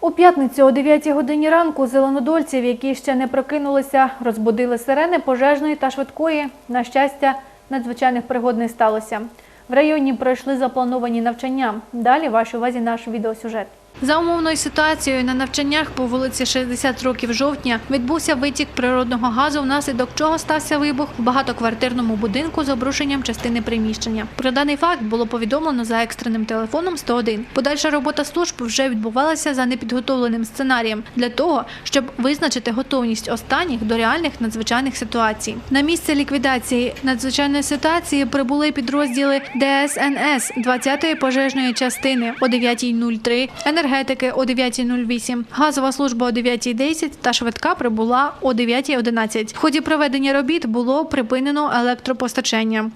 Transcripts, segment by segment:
У п'ятницю о 9 годині ранку зеленодольців, які ще не прокинулися, розбудили сирени пожежної та швидкої. На щастя, надзвичайних пригод не сталося. В районі пройшли заплановані навчання. Далі вашій увазі наш відеосюжет. За умовною ситуацією на навчаннях по вулиці 60 років жовтня відбувся витік природного газу, внаслідок чого стався вибух в багатоквартирному будинку з обрушенням частини приміщення. Про даний факт було повідомлено за екстреним телефоном 101. Подальша робота служб вже відбувалася за непідготовленим сценарієм для того, щоб визначити готовність останніх до реальних надзвичайних ситуацій. На місце ліквідації надзвичайної ситуації прибули підрозділи ДСНС 20-ї пожежної частини о 9.03, енергетики о 9.08, газова служба о 9.10 та швидка прибула о 9.11. В ході проведення робіт було припинено електропостачання.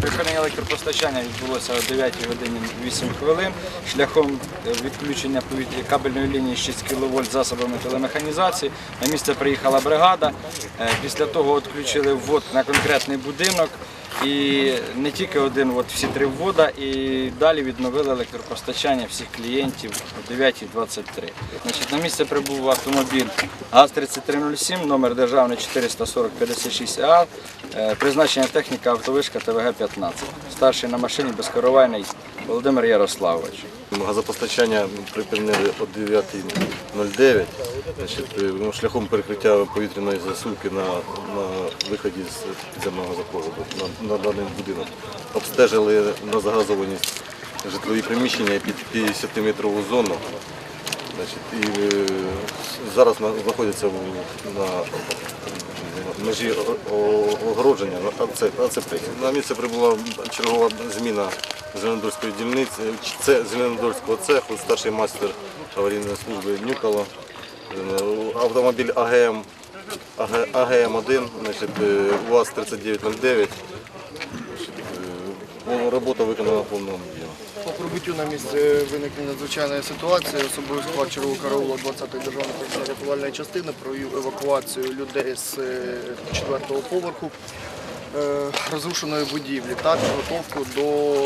Припинення електропостачання відбулося о 9 годині 8 хвилин шляхом е, відключення кабельної лінії 6 кВт засобами телемеханізації. На місце приїхала бригада. Е, Після того відключили ввод на конкретний будинок. І не тільки один, от всі три ввода, і далі відновили електропостачання всіх клієнтів о 9.23. Значить, на місце прибув автомобіль ГАЗ-3307, номер державний 44056А, е, призначення техніка автовишка ТВГ-15. Старший на машині безкоровайний Володимир Ярославович. Газопостачання припинили о 9.09 Значить, е, ну, шляхом перекриття повітряної засувки на, на виході з підземного газопроводу на, даний будинок. Обстежили на загазованість житлові приміщення під 50-метрову зону. Значить, і е, зараз знаходяться на межі огородження на АЦ, АЦП. На місце прибула чергова зміна Зеленодольської дільниці, це Зеленодольського цеху, старший майстер аварійної служби Нюкало, Е, автомобіль АГМ, АГ- АГМ-1, е, УАЗ-3909. Е, Робота виконана в повному об'ємі. По прибуттю на місце виникнення надзвичайної ситуації особовий склад чергового караула 20-ї державної рятувальної частини провів евакуацію людей з 4-го поверху е, розрушеної будівлі та підготовку до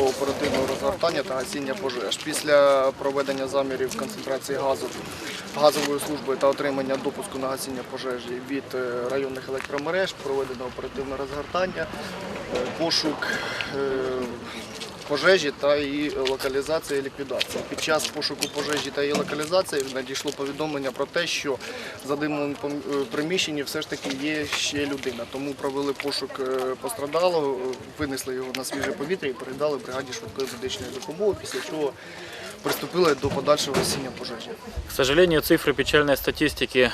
оперативного розгортання та гасіння пожеж. Після проведення замірів концентрації газу газової служби та отримання допуску на гасіння пожежі від е, районних електромереж проведено оперативне розгортання, е, пошук е, пожежі та її локалізації і ліквідації. Під час пошуку пожежі та її локалізації надійшло повідомлення про те, що за пом- е, приміщенні все ж таки є ще людина. Тому провели пошук е, пострадалого, винесли його на свіже повітря і передали бригаді швидкої медичної допомоги, після чого приступили до подальшого гасіння пожежі. К сожалению, цифры печальной статистики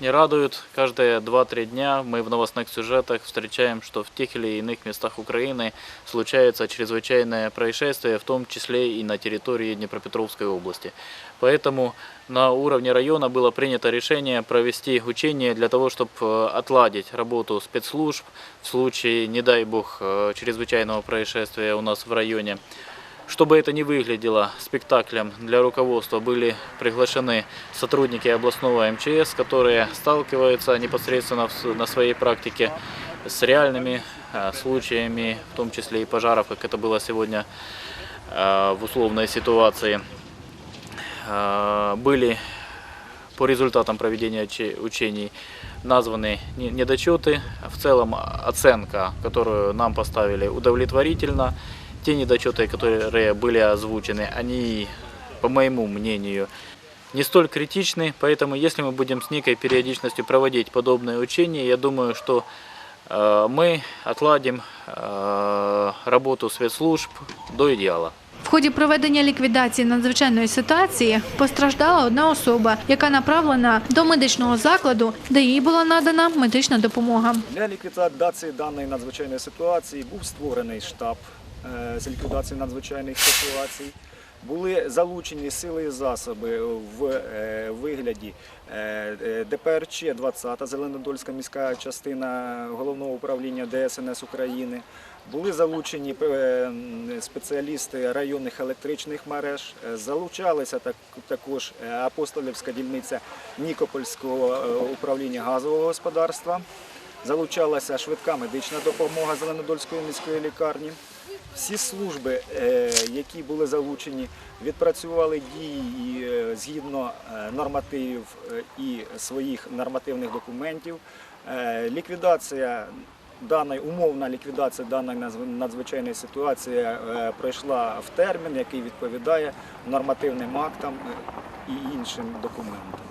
не радуют. Каждые 2-3 дня мы в новостных сюжетах встречаем, что в тех или иных местах Украины случаются чрезвычайные происшествия, в том числе и на территории Днепропетровской области. Поэтому на уровне района было принято решение провести учения для того, чтобы отладить работу спецслужб в случае, не дай бог, э, чрезвычайного происшествия у нас в районе. Чтобы это не выглядело спектаклем для руководства, были приглашены сотрудники областного МЧС, которые сталкиваются непосредственно в с- на своей практике с реальными э, случаями, в том числе и пожаров, как это было сегодня э, в условной ситуации. Э, Были по результатам проведения уче- учений названы не- недочеты. В целом оценка, которую нам поставили, удовлетворительна. Те недочеты, которые были озвучены, они, по моему мнению, не столь критичны, поэтому если мы будем с некой периодичностью проводить подобные учения, я думаю, что э, мы отладим э, работу спецслужб до идеала. В ході проведення ліквідації надзвичайної ситуації постраждала одна особа, яка направлена до медичного закладу, де їй була надана медична допомога. Для ліквідації даної надзвичайної ситуації був створений штаб е, з ліквідації надзвичайних ситуацій. Були залучені сили і засоби в е, вигляді е, е, ДПРЧ 20 Зеленодольська міська частина головного управління ДСНС України. Були залучені е, спеціалісти районних електричних мереж. Е, Залучалися так, також е, апостолівська дільниця Нікопольського е, управління газового господарства залучалася швидка медична допомога Зеленодольської міської лікарні. Всі служби, е, які були залучені, відпрацювали дії е, згідно е, нормативів і своїх нормативних документів. Ліквідація даної умовна ліквідація даної надзвичайної ситуації пройшла в термін, який відповідає нормативним актам і іншим документам.